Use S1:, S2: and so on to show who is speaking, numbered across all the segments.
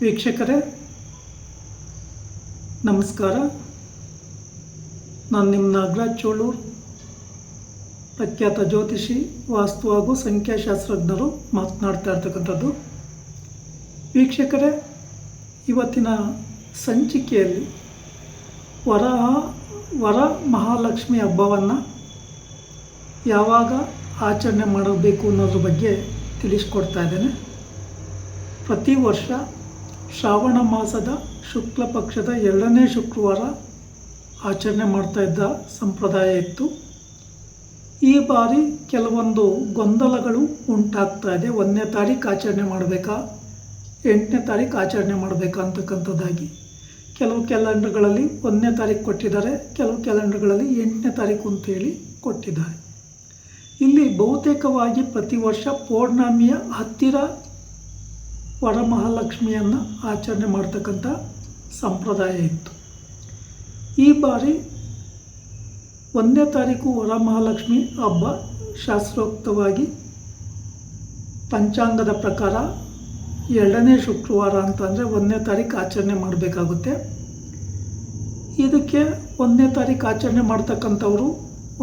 S1: ವೀಕ್ಷಕರೇ, ನಮಸ್ಕಾರ. ನಾನು ನಿಮ್ಮ ನಾಗರಾಜ್ ಚೋಳೂರು, ಪ್ರಖ್ಯಾತ ಜ್ಯೋತಿಷಿ, ವಾಸ್ತು ಹಾಗೂ ಸಂಖ್ಯಾಶಾಸ್ತ್ರಜ್ಞರು ಮಾತನಾಡ್ತಾ ಇರ್ತಕ್ಕಂಥದ್ದು. ವೀಕ್ಷಕರೇ, ಇವತ್ತಿನ ಸಂಚಿಕೆಯಲ್ಲಿ ವರ ವರ ಮಹಾಲಕ್ಷ್ಮಿ ಹಬ್ಬವನ್ನು ಯಾವಾಗ ಆಚರಣೆ ಮಾಡಬೇಕು ಅನ್ನೋದ್ರ ಬಗ್ಗೆ ತಿಳಿಸ್ಕೊಡ್ತಾ ಇದ್ದೇನೆ. ಪ್ರತಿ ವರ್ಷ ಶ್ರಾವಣ ಮಾಸದ ಶುಕ್ಲ ಪಕ್ಷದ ಎರಡನೇ ಶುಕ್ರವಾರ ಆಚರಣೆ ಮಾಡ್ತಾ ಇದ್ದ ಸಂಪ್ರದಾಯ ಇತ್ತು. ಈ ಬಾರಿ ಕೆಲವೊಂದು ಗೊಂದಲಗಳು ಉಂಟಾಗ್ತಾ ಇದೆ. ಒಂದನೇ ತಾರೀಕು ಆಚರಣೆ ಮಾಡಬೇಕಾ, ಎಂಟನೇ ತಾರೀಕು ಆಚರಣೆ ಮಾಡಬೇಕಾ ಅಂತಕ್ಕಂಥದ್ದಾಗಿ. ಕೆಲವು ಕ್ಯಾಲೆಂಡರ್ಗಳಲ್ಲಿ ಒಂದನೇ ತಾರೀಕು ಕೊಟ್ಟಿದ್ದಾರೆ, ಕೆಲವು ಕ್ಯಾಲೆಂಡರ್ಗಳಲ್ಲಿ ಎಂಟನೇ ತಾರೀಕು ಅಂತೇಳಿ ಕೊಟ್ಟಿದ್ದಾರೆ. ಇಲ್ಲಿ ಬಹುತೇಕವಾಗಿ ಪ್ರತಿ ವರ್ಷ ಪೌರ್ಣಮಿಯ ಹತ್ತಿರ ವರಮಹಾಲಕ್ಷ್ಮಿಯನ್ನು ಆಚರಣೆ ಮಾಡ್ತಕ್ಕಂಥ ಸಂಪ್ರದಾಯ ಇತ್ತು. ಈ ಬಾರಿ ಒಂದನೇ ತಾರೀಕು ವರಮಹಾಲಕ್ಷ್ಮಿ ಹಬ್ಬ ಶಾಸ್ತ್ರೋಕ್ತವಾಗಿ ಪಂಚಾಂಗದ ಪ್ರಕಾರ ಎರಡನೇ ಶುಕ್ರವಾರ ಅಂತಂದರೆ ಒಂದನೇ ತಾರೀಕು ಆಚರಣೆ ಮಾಡಬೇಕಾಗುತ್ತೆ. ಇದಕ್ಕೆ ಒಂದನೇ ತಾರೀಕು ಆಚರಣೆ ಮಾಡ್ತಕ್ಕಂಥವರು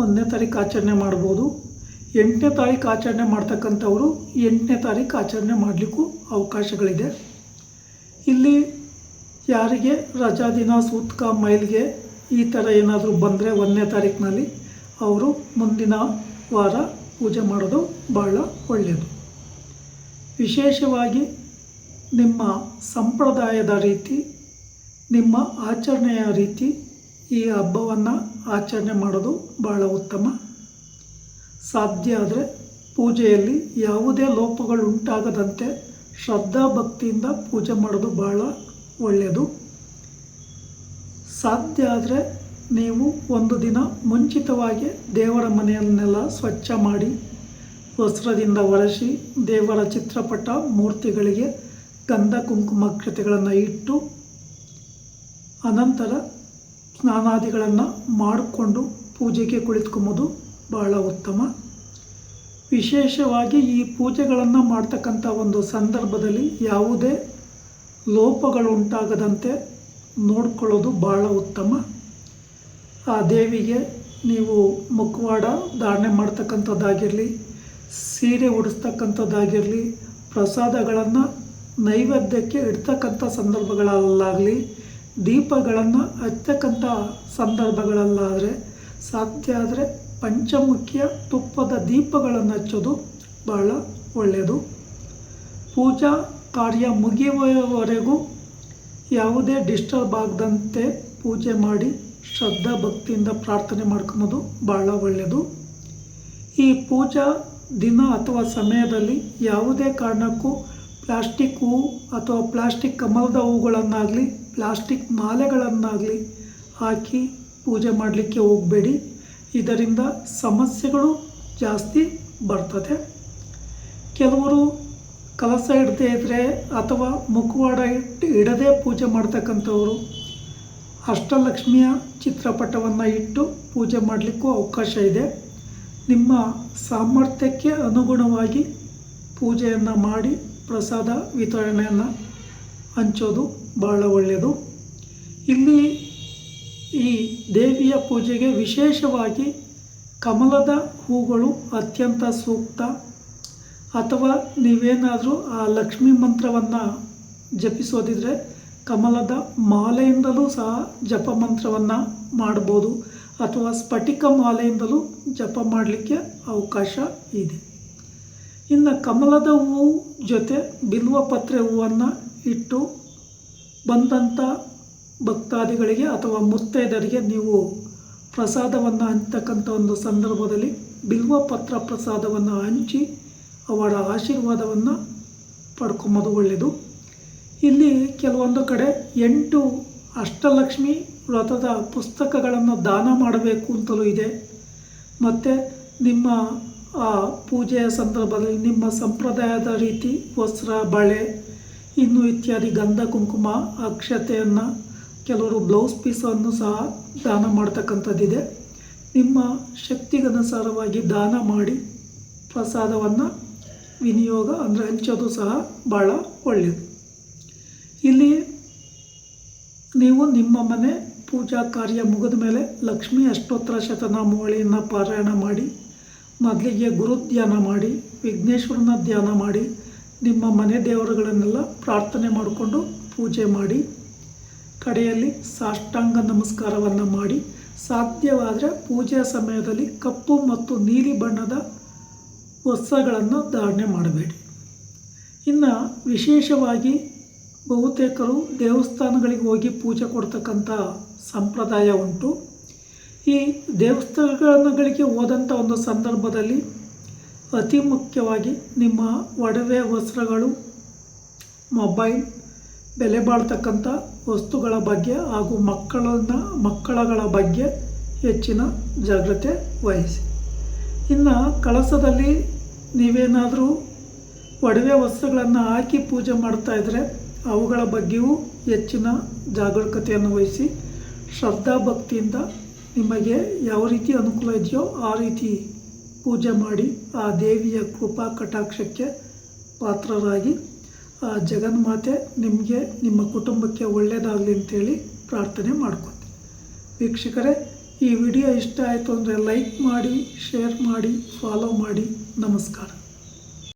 S1: ಒಂದನೇ ತಾರೀಕು ಆಚರಣೆ ಮಾಡ್ಬೋದು. ಎಂಟನೇ ತಾರೀಕು ಆಚರಣೆ ಮಾಡ್ತಕ್ಕಂಥವರು ಎಂಟನೇ ತಾರೀಕು ಆಚರಣೆ ಮಾಡಲಿಕ್ಕೂ ಅವಕಾಶಗಳಿದೆ. ಇಲ್ಲಿ ಯಾರಿಗೆ ರಜಾ ದಿನ, ಸೂತ್ಕ, ಮೈಲ್ಗೆ ಈ ಥರ ಏನಾದರೂ ಬಂದರೆ ಒಂದನೇ ತಾರೀಕಿನಲ್ಲಿ ಅವರು ಮುಂದಿನ ವಾರ ಪೂಜೆ ಮಾಡೋದು ಭಾಳ ಒಳ್ಳೆಯದು ವಿಶೇಷವಾಗಿ ನಿಮ್ಮ ಸಂಪ್ರದಾಯದ ರೀತಿ, ನಿಮ್ಮ ಆಚರಣೆಯ ರೀತಿ ಈ ಹಬ್ಬವನ್ನು ಆಚರಣೆ ಮಾಡೋದು ಭಾಳ ಉತ್ತಮ. ಸಾಧ್ಯ ಆದರೆ ಪೂಜೆಯಲ್ಲಿ ಯಾವುದೇ ಲೋಪಗಳು ಉಂಟಾಗದಂತೆ ಶ್ರದ್ಧಾ ಭಕ್ತಿಯಿಂದ ಪೂಜೆ ಮಾಡೋದು ಭಾಳ ಒಳ್ಳೆಯದು. ಸಾಧ್ಯ ಆದರೆ ನೀವು ಒಂದು ದಿನ ಮುಂಚಿತವಾಗಿ ದೇವರ ಮನೆಯನ್ನೆಲ್ಲ ಸ್ವಚ್ಛ ಮಾಡಿ, ವಸ್ತ್ರದಿಂದ ಒರೆಸಿ, ದೇವರ ಚಿತ್ರಪಟ, ಮೂರ್ತಿಗಳಿಗೆ ಗಂಧ ಕುಂಕುಮ ಕೃತಿಗಳನ್ನು ಇಟ್ಟು, ಅನಂತರ ಸ್ನಾನಾದಿಗಳನ್ನು ಮಾಡಿಕೊಂಡು ಪೂಜೆಗೆ ಕುಳಿತುಕೊಂಬೋದು ಬಹಳ ಉತ್ತಮ. ವಿಶೇಷವಾಗಿ ಈ ಪೂಜೆಗಳನ್ನು ಮಾಡ್ತಕ್ಕಂಥ ಒಂದು ಸಂದರ್ಭದಲ್ಲಿ ಯಾವುದೇ ಲೋಪಗಳು ಉಂಟಾಗದಂತೆ ನೋಡ್ಕೊಳ್ಳೋದು ಭಾಳ ಉತ್ತಮ. ಆ ದೇವಿಗೆ ನೀವು ಮುಖವಾಡ ಧಾರಣೆ ಮಾಡ್ತಕ್ಕಂಥದ್ದಾಗಿರಲಿ, ಸೀರೆ ಉಡಿಸ್ತಕ್ಕಂಥದ್ದಾಗಿರಲಿ, ಪ್ರಸಾದಗಳನ್ನು ನೈವೇದ್ಯಕ್ಕೆ ಇಡ್ತಕ್ಕಂಥ ಸಂದರ್ಭಗಳಲ್ಲಾಗಲಿ, ದೀಪಗಳನ್ನು ಹಚ್ಚತಕ್ಕಂಥ ಸಂದರ್ಭಗಳಲ್ಲಾದರೆ ಸಾಧ್ಯ ಆದರೆ ಪಂಚಮುಖಿಯ ತುಪ್ಪದ ದೀಪಗಳನ್ನು ಹಚ್ಚೋದು ಬಹಳ ಒಳ್ಳೆಯದು. ಪೂಜಾ ಕಾರ್ಯ ಮುಗಿಯುವವರೆಗೂ ಯಾವುದೇ ಡಿಸ್ಟರ್ಬ್ ಆಗದಂತೆ ಪೂಜೆ ಮಾಡಿ ಶ್ರದ್ಧಾ ಭಕ್ತಿಯಿಂದ ಪ್ರಾರ್ಥನೆ ಮಾಡ್ಕೊಬೋದು ಭಾಳ ಒಳ್ಳೆಯದು. ಈ ಪೂಜಾ ದಿನ ಅಥವಾ ಸಮಯದಲ್ಲಿ ಯಾವುದೇ ಕಾರಣಕ್ಕೂ ಪ್ಲಾಸ್ಟಿಕ್ ಹೂವು ಅಥವಾ ಪ್ಲಾಸ್ಟಿಕ್ ಕಮಲದ ಹೂಗಳನ್ನಾಗಲಿ, ಪ್ಲಾಸ್ಟಿಕ್ ಮಾಲೆಗಳನ್ನಾಗಲಿ ಹಾಕಿ ಪೂಜೆ ಮಾಡಲಿಕ್ಕೆ ಹೋಗಬೇಡಿ. ಇದರಿಂದ ಸಮಸ್ಯೆಗಳು ಜಾಸ್ತಿ ಬರ್ತದೆ. ಕೆಲವರು ಕಲಸ ಇಡದೇ ಇದ್ದರೆ ಅಥವಾ ಮುಖವಾಡ ಇಟ್ಟು ಇಡದೆ ಪೂಜೆ ಮಾಡ್ತಕ್ಕಂಥವರು ಅಷ್ಟಲಕ್ಷ್ಮಿಯ ಚಿತ್ರಪಟವನ್ನು ಇಟ್ಟು ಪೂಜೆ ಮಾಡಲಿಕ್ಕೂ ಅವಕಾಶ ಇದೆ. ನಿಮ್ಮ ಸಾಮರ್ಥ್ಯಕ್ಕೆ ಅನುಗುಣವಾಗಿ ಪೂಜೆಯನ್ನು ಮಾಡಿ ಪ್ರಸಾದ ವಿತರಣೆಯನ್ನು ಹಂಚೋದು ಬಹಳ ಒಳ್ಳೆಯದು ಇಲ್ಲಿ ಈ ದೇವಿಯ ಪೂಜೆಗೆ ವಿಶೇಷವಾಗಿ ಕಮಲದ ಹೂಗಳು ಅತ್ಯಂತ ಸೂಕ್ತ. ಅಥವಾ ನೀವೇನಾದರೂ ಆ ಲಕ್ಷ್ಮೀ ಮಂತ್ರವನ್ನು ಜಪಿಸೋದಿದ್ರೆ ಕಮಲದ ಮಾಲೆಯಿಂದಲೂ ಸಹ ಜಪ ಮಂತ್ರವನ್ನು ಮಾಡ್ಬೋದು. ಅಥವಾ ಸ್ಫಟಿಕ ಮಾಲೆಯಿಂದಲೂ ಜಪ ಮಾಡಲಿಕ್ಕೆ ಅವಕಾಶ ಇದೆ. ಇನ್ನು ಕಮಲದ ಹೂವು ಜೊತೆ ಬಿಲ್ವ ಪತ್ರೆ ಹೂವನ್ನು ಇಟ್ಟು ಬಂದಂಥ ಭಕ್ತಾದಿಗಳಿಗೆ ಅಥವಾ ಮುತ್ತೈದರಿಗೆ ನೀವು ಪ್ರಸಾದವನ್ನು ಹಂಚತಕ್ಕಂಥ ಒಂದು ಸಂದರ್ಭದಲ್ಲಿ ಬಿಲ್ವ ಪತ್ರ ಪ್ರಸಾದವನ್ನು ಹಂಚಿ ಅವರ ಆಶೀರ್ವಾದವನ್ನು ಪಡ್ಕೊಂಬೋದು ಒಳ್ಳೆಯದು. ಇಲ್ಲಿ ಕೆಲವೊಂದು ಕಡೆ ಎಂಟು ಅಷ್ಟಲಕ್ಷ್ಮಿ ವ್ರತದ ಪುಸ್ತಕಗಳನ್ನು ದಾನ ಮಾಡಬೇಕು ಅಂತಲೂ ಇದೆ. ಮತ್ತು ನಿಮ್ಮ, ಆ, ಪೂಜೆಯ ಸಂದರ್ಭದಲ್ಲಿ ನಿಮ್ಮ ಸಂಪ್ರದಾಯದ ರೀತಿ ವಸ್ತ್ರ, ಬಳೆ, ಇನ್ನು ಇತ್ಯಾದಿ ಗಂಧ, ಕುಂಕುಮ, ಅಕ್ಷತೆಯನ್ನು ಕೆಲವರು ಬ್ಲೌಸ್ ಪೀಸನ್ನು ಸಹ ದಾನ ಮಾಡ್ತಕ್ಕಂಥದ್ದಿದೆ. ನಿಮ್ಮ ಶಕ್ತಿಗನುಸಾರವಾಗಿ ದಾನ ಮಾಡಿ ಪ್ರಸಾದವನ್ನು ವಿನಿಯೋಗ ಅಂದರೆ ಹಂಚೋದು ಸಹ ಭಾಳ ಒಳ್ಳೆಯದು ಇಲ್ಲಿ ನೀವು ನಿಮ್ಮ ಮನೆ ಪೂಜಾ ಕಾರ್ಯ ಮುಗಿದ ಮೇಲೆ ಲಕ್ಷ್ಮೀ ಅಷ್ಟೋತ್ತರ ಶತನಾಮಾವಳಿಯನ್ನು ಪಾರಾಯಣ ಮಾಡಿ ಮೊದಲಿಗೆ ಗುರು ಧ್ಯಾನ ಮಾಡಿ, ವಿಘ್ನೇಶ್ವರನ ಧ್ಯಾನ ಮಾಡಿ, ನಿಮ್ಮ ಮನೆ ದೇವರುಗಳನ್ನೆಲ್ಲ ಪ್ರಾರ್ಥನೆ ಮಾಡಿಕೊಂಡು ಪೂಜೆ ಮಾಡಿ. ಕಡೆಯಲ್ಲಿ ಸಾಷ್ಟಾಂಗ ನಮಸ್ಕಾರವನ್ನು ಮಾಡಿ, ಸಾಧ್ಯವಾದರೆ ಪೂಜಾ ಸಮಯದಲ್ಲಿ ಕಪ್ಪು ಮತ್ತು ನೀಲಿ ಬಣ್ಣದ ವಸ್ತ್ರಗಳನ್ನು ಧಾರಣೆ ಮಾಡಬೇಡಿ. ಇನ್ನು ವಿಶೇಷವಾಗಿ ಬಹುತೇಕರು ದೇವಸ್ಥಾನಗಳಿಗೆ ಹೋಗಿ ಪೂಜೆ ಕೊಡ್ತಕ್ಕಂಥ ಸಂಪ್ರದಾಯ ಉಂಟು. ಈ ದೇವಸ್ಥಾನಗಳಿಗೆ ಹೋದಂಥ ಒಂದು ಸಂದರ್ಭದಲ್ಲಿ ಅತಿ ಮುಖ್ಯವಾಗಿ ನಿಮ್ಮ ಒಡವೆ ವಸ್ತ್ರಗಳು, ಮೊಬೈಲ್ ಬೆಲೆ ಬಾಳ್ತಕ್ಕಂಥ ವಸ್ತುಗಳ ಬಗ್ಗೆ ಹಾಗೂ ಮಕ್ಕಳನ್ನ, ಮಕ್ಕಳಗಳ ಬಗ್ಗೆ ಹೆಚ್ಚಿನ ಜಾಗ್ರತೆ ವಹಿಸಿ. ಇನ್ನು ಕಳಸದಲ್ಲಿ ನೀವೇನಾದರೂ ಒಡವೆ ವಸ್ತುಗಳನ್ನು ಹಾಕಿ ಪೂಜೆ ಮಾಡ್ತಾಯಿದ್ರೆ ಅವುಗಳ ಬಗ್ಗೆಯೂ ಹೆಚ್ಚಿನ ಜಾಗರೂಕತೆಯನ್ನು ವಹಿಸಿ. ಶ್ರದ್ಧಾ ಭಕ್ತಿಯಿಂದ ನಿಮಗೆ ಯಾವ ರೀತಿ ಅನುಕೂಲ ಇದೆಯೋ ಆ ರೀತಿ ಪೂಜೆ ಮಾಡಿ ಆ ದೇವಿಯ ಕೃಪಾ ಕಟಾಕ್ಷಕ್ಕೆ ಪಾತ್ರರಾಗಿ ಜಗನ್ಮಾತೆ ನಿಮಗೆ ನಿಮ್ಮ ಕುಟುಂಬಕ್ಕೆ ಒಳ್ಳೆಯದಾಗಲಿ ಅಂತೇಳಿ ಪ್ರಾರ್ಥನೆ ಮಾಡ್ಕೊತೀನಿ. ವೀಕ್ಷಕರೇ, ಈ ವಿಡಿಯೋ ಇಷ್ಟ ಆಯಿತು ಅಂದರೆ ಲೈಕ್ ಮಾಡಿ, ಶೇರ್ ಮಾಡಿ, ಫಾಲೋ ಮಾಡಿ. ನಮಸ್ಕಾರ.